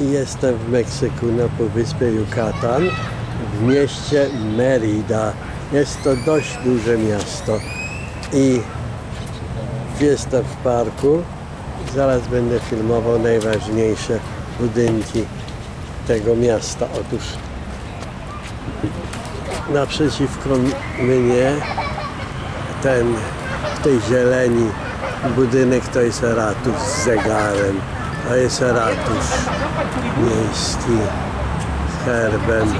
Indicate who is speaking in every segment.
Speaker 1: Jestem w Meksyku na półwyspie Yucatan w mieście Merida. Jest to dość duże miasto i jestem w parku. Zaraz będę filmował najważniejsze budynki tego miasta. Otóż naprzeciwko mnie ten w tej zieleni budynek to jest ratusz z zegarem. To jest ratusz miejski z herbem.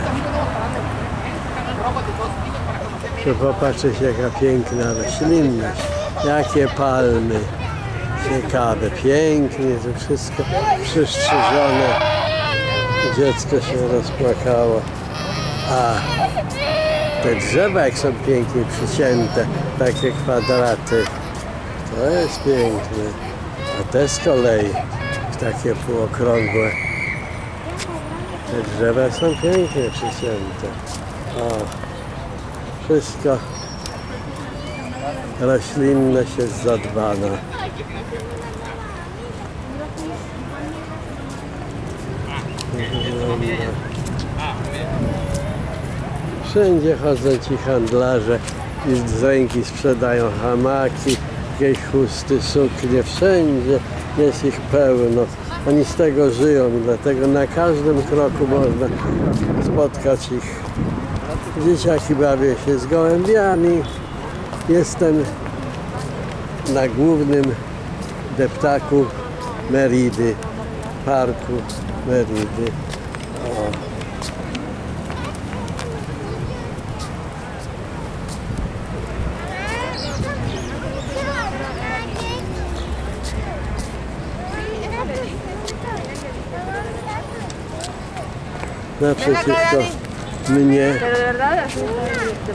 Speaker 1: Proszę popatrzeć jaka piękna roślinność, jakie palmy. Ciekawe, pięknie to wszystko przystrzyżone. Dziecko się rozpłakało. A te drzewa jak są pięknie przycięte, takie kwadraty. To jest piękne. A te z kolei takie półokrągłe. Te drzewa są pięknie przycięte. O, wszystko roślinność jest zadbana. Wszędzie chodzą ci handlarze i z sprzedają hamaki, jakieś chusty, suknie, wszędzie jest ich pełno. Oni z tego żyją dlatego na każdym kroku można spotkać ich. Dzieciaki bawią się z gołębiami. Jestem na głównym deptaku Meridy, parku Meridy. O. Naprzeciwko mnie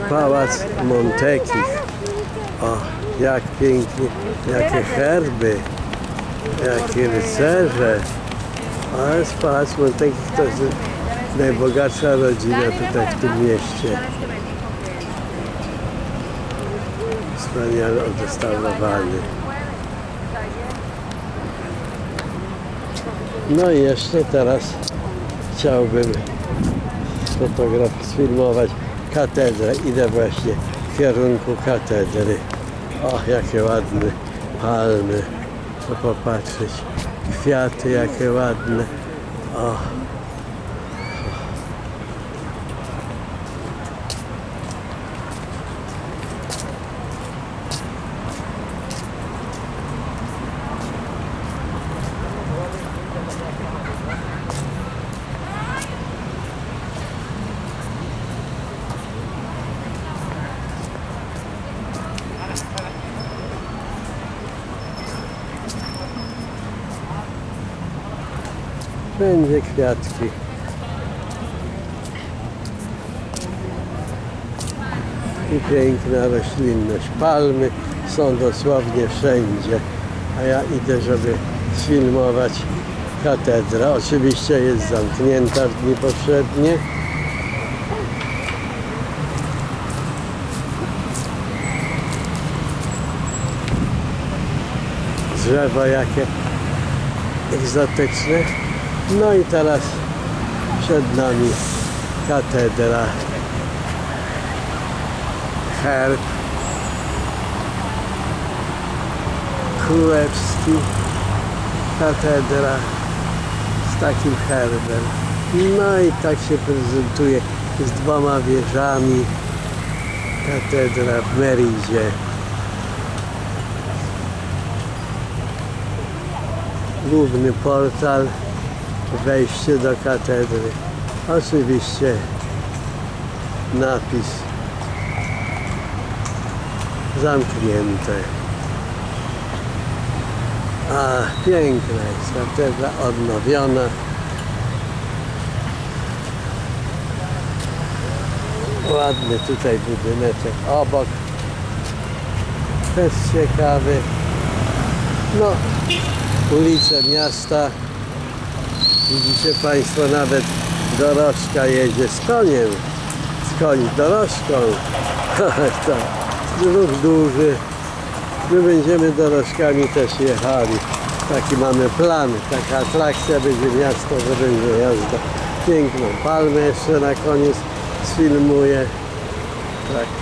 Speaker 1: pałac Montekich. O, jak pięknie, jakie herby, jakie rycerze. A jest pałac Montekich to jest najbogatsza rodzina tutaj w tym mieście. Wspaniale odrestaurowany. No i jeszcze teraz chciałbym fotograf sfilmować katedrę. Idę właśnie w kierunku katedry. O, jakie ładne palmy. To popatrzeć. Kwiaty jakie ładne. O. Wszędzie kwiatki. I piękna roślinność. Palmy są dosłownie wszędzie. A ja idę, żeby sfilmować katedrę. Oczywiście jest zamknięta w dni powszednie. Drzewa jakie egzotyczne. No i teraz przed nami katedra. Herb królewski. Katedra z takim herbem. No i tak się prezentuje z dwoma wieżami. Katedra w Meridzie. Główny portal wejście do katedry. Oczywiście napis zamknięte. A piękna jest katedra odnowiona. Ładny tutaj budyneczek obok. Też ciekawy. No, ulice miasta. Widzicie Państwo, nawet dorożka jedzie z koniem. Z koni dorożką. tak. Ruch duży. My będziemy dorożkami też jechali. Taki mamy plan, taka atrakcja będzie miasto, że będzie jazda. Piękną palmę jeszcze na koniec sfilmuję. Tak.